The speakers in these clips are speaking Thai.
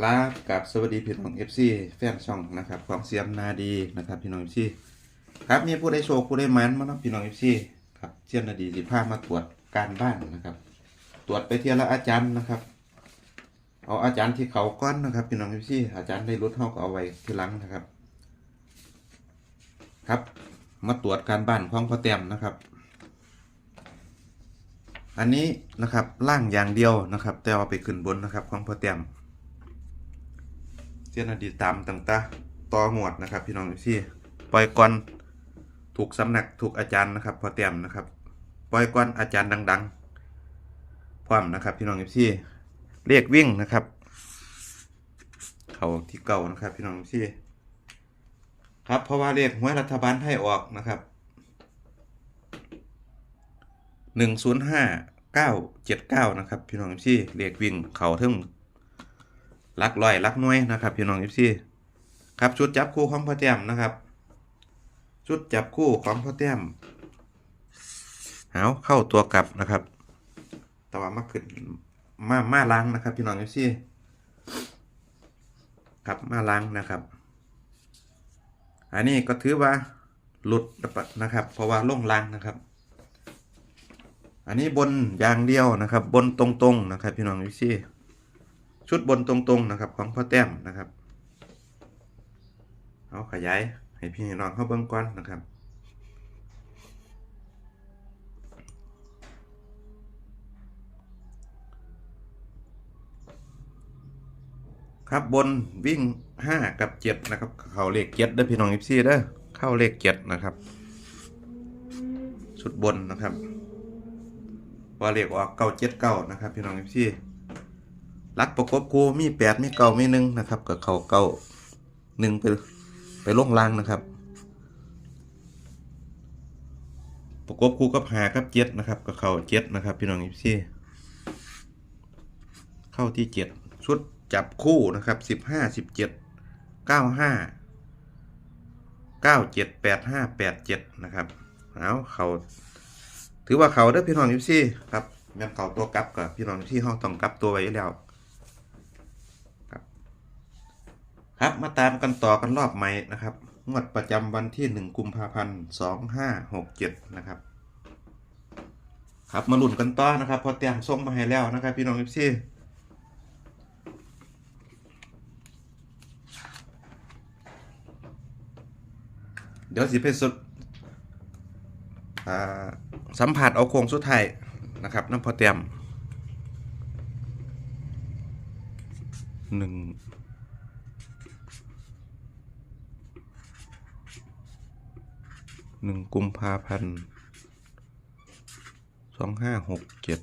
ครับกับสวัสดีพี่น้องเอฟซีแฟนช่องนะครับของเสียมนาดีนะครับพี่น้องเอฟซีครับมีผู้ได้โชว์ผู้ได้มันมาเนาะพี่น้องเอฟซีครับเสียมนาดีสิพามาตรวจการบ้านนะครับ ตรวจไปเทียละอาจารย์นะครับ เอาอาจารย์ที่เขาก้อนนะครับพี่น้องเอฟซีอาจารย์ได้รุดเท่าก็เอาไว้ทีหลังนะครับ ครับมาตรวจการบ้านของพ่อแต้มนะครับ อันนี้นะครับล่างอย่างเดียวนะครับ แต่เอาไปขึ้นบนนะครับของพ่อแต้ม เสียนอดีตตามต่างตาต่อหมวดนะครับพี่น้องพี่ปล่อยก่อนถูกสำนักถูกอาจารย์นะครับ พอเตรียมนะครับปล่อยก่อนอาจารย์ดังๆพร้อมนะครับพี่น้องพี่เรียกวิ่งนะครับ เขาที่เก่านะครับพี่น้องพี่ครับเพราะว่าเรียกหวรัฐบาลให้ออกนะครับหนึ่งศูนย์ห้าเก้าเจ็ดเก้านะครับ พี่น้องพี่เรียกวิ่งเขาถึง ลักลอยลักน้อยนะครับพี่น้องยิปซี่ครับชุดจับคู่ของพ่อแต้มนะครับชุดจับคู่ของพ่อแต้มเอาเข้าตัวกลับนะครับแต่ว่ามาขึ้นมามาล้างนะครับพี่น้องยิปซี่ครับมาล้างนะครับ อันนี้ก็ถือว่าหลุดนะครับ เพราะว่าล่งล้างนะครับ อันนี้บนอย่างเดียวนะครับ บนตรงๆนะครับ พี่น้องยิปซี่ ชุดบนตรงๆนะครับของพ่อแต้มนะครับเอาขยายให้พี่น้องเข้าเบิ้องก่อนนะครับครับบนวิ่ง 5 กับ 7 นะครับ เข้าเลขเจ็ดเด้อพี่น้องอิฟซี่เด้อเข้าเลขเจ็ดนะครับ ชุดบนนะครับ ว่าเลขออกเก้าเจ็ดเก้านะครับ พี่น้องอิฟซี่ ลักประกบคูมีแปดมีเก้ามีหนึ่งนะครับกับเขาเก้าหนึ่งไปไปลงล่างนะครับ ประกบคูกับหากับเจ็ดนะครับกับเขาเจ็ดนะครับ พี่น้องอิซี่เข้าที่เจ็ดชุดจับคู่นะครับสิบห้าสิบเจ็ดเก้าห้าเก้าเจ็ดแปดห้าแปดเจ็ดนะครับเอาเขาถือว่าเขาเด้อพี่น้องอิซี่ครับแม่นเขาตัวกลับกับพี่น้องที่ห้องต้องกลับตัวไว้แล้ว ครับมาตามกันต่อกันรอบใหม่นะครับ งวดประจำวันที่ 1 กุมภาพันธ์ 2567 นะครับ ครับมาลุ้นกันต่อนะครับ พอเตรียมส่งมาให้แล้วนะครับ พี่น้องเอฟซีเดี๋ยวสิไปสุดอ่าสัมผัสเอาโค้งสุดท้ายนะครับน้ำพอเตรียมหนึ่ง หนึ่งกุมภาพันธ์สองห้าหกเจ็ด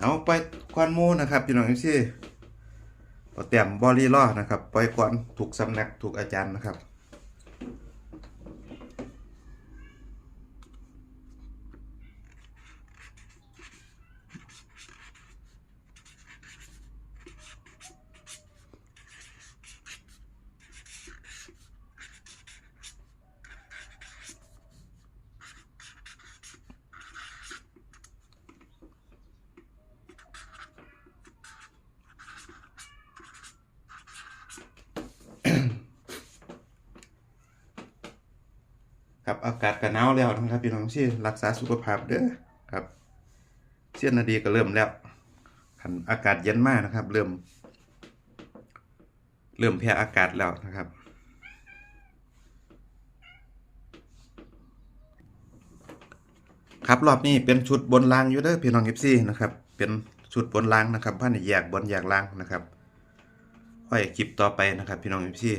เอาไปควันมูนะครับพี่น้องที่เอาเตรียมบอลลี่ล่อนะครับ ปล่อยก่อนถูกสำนักถูกอาจารย์นะครับ ครับอากาศก็หนาวแล้วนะครับพี่น้องที่รักษาสุขภาพเด้อครับเสี้ยนนาดีก็เริ่มแล้วคันอากาศเย็นมากนะครับ เริ่ม เริ่มแพ้อากาศแล้วนะครับครับรอบนี้เป็นชุดบนรางอยู่เด้อพี่น้องเอฟซีนะครับ เป็นชุดบนรางนะครับพันแยกบนแยกรางนะครับค่อยคลิปต่อไปนะครับ พี่น้องเอฟซี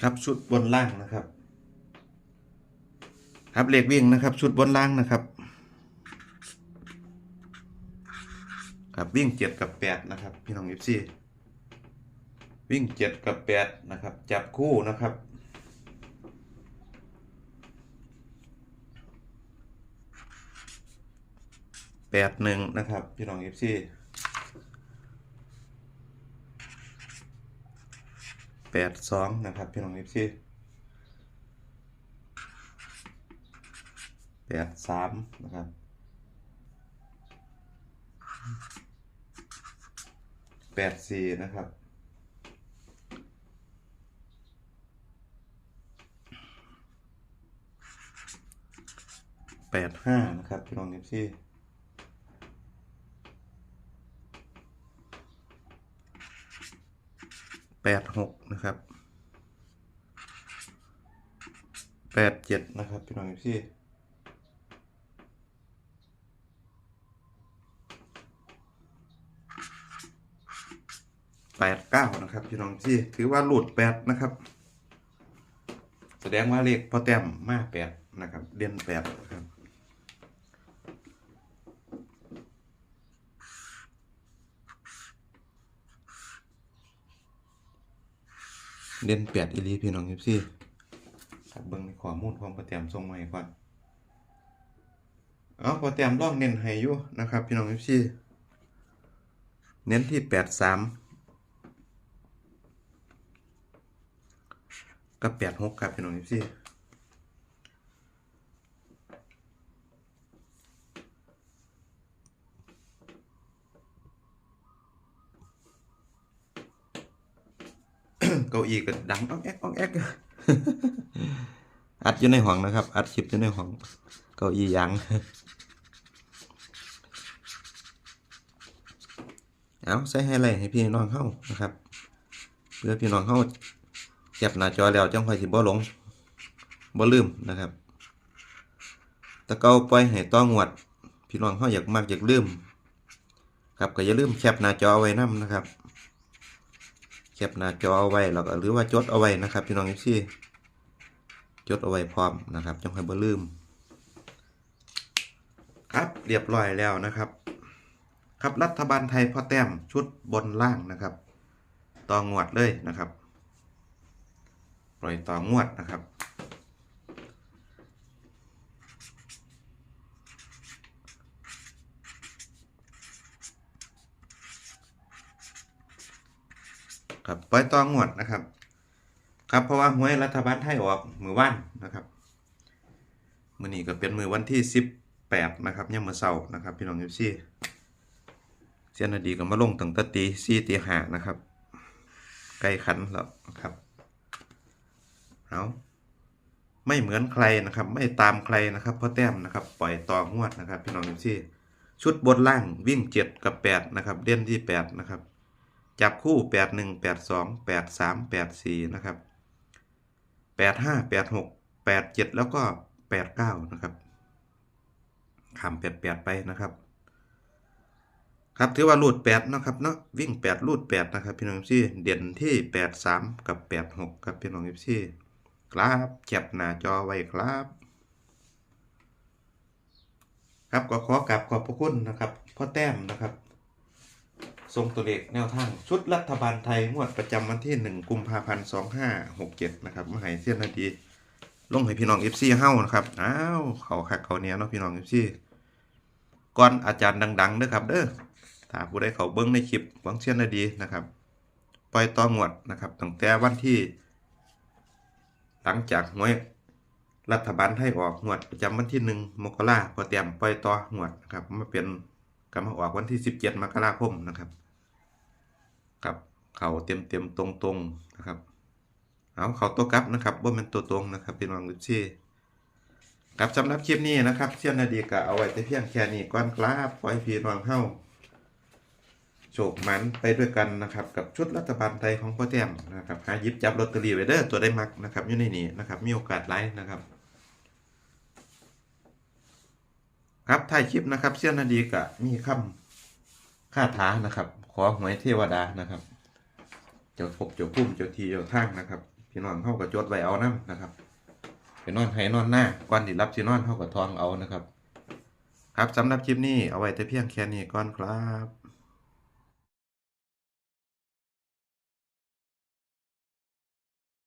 ครับชุดบนล่างนะครับ ครับเลขวิ่งนะครับ ชุดบนล่างนะครับ ครับวิ่งเจ็ดกับแปดนะครับ พี่น้องเอฟซีวิ่งเจ็ดกับแปดนะครับ จับคู่นะครับแปดหนึ่งนะครับ พี่น้องเอฟซี แปดสองนะครับพี่น้องเอฟซีแปดสามนะครับแปดสี่นะครับแปดห้านะครับพี่น้องเอฟซี แปดหกนะครับแปดเจ็ดนะครับพี่น้องเอฟซีแปดเก้านะครับพี่น้องที่ถือว่าหลุดแปดนะครับ แสดงว่าเลขพอแต้มมาแปดนะครับ เด่นแปดนะครับ เล่นแปดอีลีพี่น้องยิบซี่ครับเบิ้งในข้อมูลของพอแต้มส่งมาให้ก่อนเอาประเตียมลองเน้นให้อยู่นะครับ พี่น้องยิบซี่เน้นที่แปดสามกับแปดหกครับพี่น้องยิบซี่ เก้าอี้ก็ดังอ้องแอกอ้องแอกอัดอยู่ในห้องนะครับ อัดคลิปอยู่ในห้องเก้าอี้ยางเอาใส่ให้ไรให้พี่น้องเข้านะครับเพื่อพี่น้องเข้าเก็บหน้าจอแล้วจังค่อยสิบ่หลงบ่ลืมนะครับต่เกาปล่อยให้ต้องหวด พี่น้องเข้าอยากมากอยากลืมครับก็อย่าลืมแคปหน้าจอไว้นํนะครับ แคปหน้าจอเอาไว้แล้วก็หรือว่าจดเอาไว้นะครับพี่น้องเอฟซีจดเอาไว้พร้อมนะครับจงให้บ่ลืม ครับเรียบร้อยแล้วนะครับ ครับรัฐบาลไทยพ่อแต้มชุดบนล่างนะครับ ต่องวดเลยนะครับ ปล่อยต่องวดนะครับ ปล่อยตองวดนะครับ ครับเพราะว่าหวยรัฐบาลไทยออกมือวันนะครับมือนี้ก็เป็นมือวันที่สิบแปดนะครับยังมือเสาร์นะครับ พี่น้องยูซี่เสียนาดีก็มาลงตั้งแต่ตีสี่ตีห้านะครับใกล้ขันแล้วนะครับเอาไม่เหมือนใครนะครับ ไม่ตามใครนะครับเพราะแต้มนะครับ ปล่อยต่องวดนะครับ พี่น้องยูซี่ชุดบนล่างวิ่งเจ็ดกับแปดนะครับเด่นที่แปดนะครับ จับคู่แปดหนึ่งแปดสองแปดสามแปดสี่นะครับแปดห้าแปดหกแปดเจ็ดแล้วก็แปดเก้านะครับขามแปดแปดไปนะครับ ครับถือว่ารูดแปดนะครับเนาะวิ่งแปดรูดแปดนะครับ พี่น้องพี่เด่นที่แปดสามกับแปดหกครับพี่น้องพี่ครับแคปหน้าจอไว้ครับ ครับก็ขอกราบขอบพระคุณนะครับพ่อแต้มนะครับ ทรงตัวเลขแนวทาง ชุดรัฐบาลไทยงวดประจำวันที่ 1 กุมภาพันธ์ 2567 นะครับมาให้เสี้ยนนาทีลงให้พี่น้อง FC เฮ้านะครับ อ้าวเขาคักเขาเนี้ยเนาะพี่น้อง FC ก่อนอาจารย์ดังๆเด้อครับ เด้อถ้าผู้ใดเขาเบิ้งในคลิปของเสี้ยนนาทีนะครับ ปล่อยต่องวดนะครับตั้งแต่วันที่ หลังจากหวยรัฐบาลไทยออกงวดประจำวันที่ 1 มกราพอเตรียมปล่อยต่องวดนะครับมาเป็น กำมาออกวันที่ 17มกราคมนะครับกับเขาเต็มเต็มตรงตรงนะครับ เอาเขาตัวกลับนะครับว่ามันตัวตรงนะครับ เป็นวังลิปซี่ครับสำหรับคลิปนี้นะครับเชี่ยนาดีกะเอาไว้แต่เพียงแค่นี้ก่อนครับขอให้พี่น้องเข้าโชคหมันไปด้วยกันนะครับ กับชุดรัฐบาลไทยของพ่อแต้มนะครับหายิบจับลอตเตอรี่ไว้เด้อตัวได้มักนะครับอยู่ในนี้นะครับ มีโอกาสไลฟ์นะครับ ครับถ่ายคลิปนะครับเชี่ยนาดีกะมีคำคาถานะครับ ขอหวยเทวดานะครับเจ้าภพเจ้าพุ่มเจ้าทีเจ้าทางนะครับพี่นอนเข้ากับจดไว้เอาน้ำนะครับพี่นอนให้นอนหน้าก่อนที่รับสินอนเข้ากับทองเอานะครับ ครับสำหรับคลิปนี้เอาไว้แต่เพียงแค่นี้ก่อนครับ